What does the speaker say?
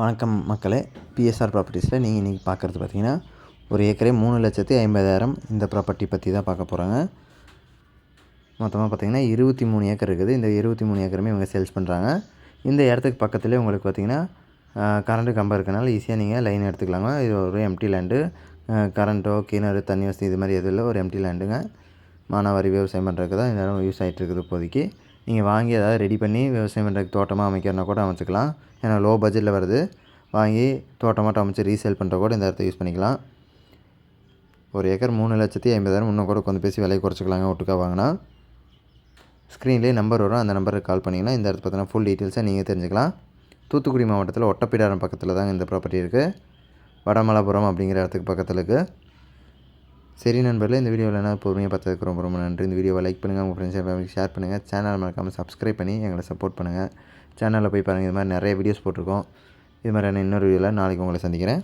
வணக்கம் மக்களே. பிஎஸ்ஆர் ப்ராப்பர்ட்டிஸில் நீங்கள் இன்றைக்கி பார்க்குறது பார்த்தீங்கன்னா ஒரு ஏக்கரே மூணு லட்சத்தி ஐம்பதாயிரம் இந்த ப்ராப்பர்ட்டி பற்றி தான் பார்க்க போகிறாங்க மொத்தமாக பார்த்தீங்கன்னா இருபத்தி மூணு ஏக்கர் இருக்குது. இந்த இருபத்தி மூணு ஏக்கருமே இவங்க சேல்ஸ் பண்ணுறாங்க இந்த இடத்துக்கு பக்கத்துலேயே உங்களுக்கு பார்த்தீங்கன்னா கரண்ட்டு கம்பம் இருக்கனால ஈஸியாக நீங்கள் லைன் எடுத்துக்கலாங்க. இது ஒரு எம்டி லேண்டு கரண்ட்டோ கிணறு தண்ணி வசதி இது மாதிரி எதுவும் இல்லை. ஒரு எம்டி லேண்டுங்க மானாவாரி விவசாயம் பண்ணுறதுக்கு தான் இந்த இடம் யூஸ் ஆகிட்டு இருக்குது இப்போதைக்கு. நீங்கள் வாங்கி ஏதாவது ரெடி பண்ணி விவசாயம் பண்ணுறதுக்கு தோட்டமாக அமைக்கிறனா கூட அமைச்சிக்கலாம். ஏன்னா லோ பட்ஜெட்டில் வருது. வாங்கி தோட்டமாட்டம் அமைச்சு ரீசேல் பண்ணுற கூட இந்த இடத்த யூஸ் பண்ணிக்கலாம். ஒரு ஏக்கர் மூணு லட்சத்தி ஐம்பதாயிரம் இன்னும் கூட கொஞ்சம் பேசி விலையை குறைச்சிக்கலாங்க ஒட்டுக்கா வாங்கினா. ஸ்க்ரீன்லேயே நம்பர் வரும். அந்த நம்பருக்கு கால் பண்ணிங்கன்னா இந்த இடத்த பார்த்தீங்கன்னா ஃபுல் டீட்டெயில்ஸை நீங்கள் தெரிஞ்சுக்கலாம். தூத்துக்குடி மாவட்டத்தில் ஒட்டப்பிடாரம் பக்கத்தில் தான் இந்த ப்ராப்பர்ட்டி இருக்குது வடமலாபுரம் அப்படிங்கிற இடத்துக்கு பக்கத்தில் இருக்குது சரி நண்பர்களே இந்த வீடியோவில் என்ன பொறுமையாக பார்த்ததுக்கு ரொம்ப ரொம்ப நன்றி. இந்த வீடியோவை லைக் பண்ணுங்கள் உங்கள் ஃப்ரெண்ட்ஸ் ஃபேமிலிக்கு ஷேர் பண்ணுங்கள் சேனல் மறக்காமல் சப்ஸ்கிரைப் பண்ணி எங்களை சப்போர்ட் பண்ணுங்கள் சேனலில் போய் பாருங்கள் இது மாதிரி நிறைய வீடியோஸ் போட்டிருக்கோம். இது மாதிரியான இன்னொரு வீடியோவில் நாளைக்கு உங்களை சந்திக்கிறேன்.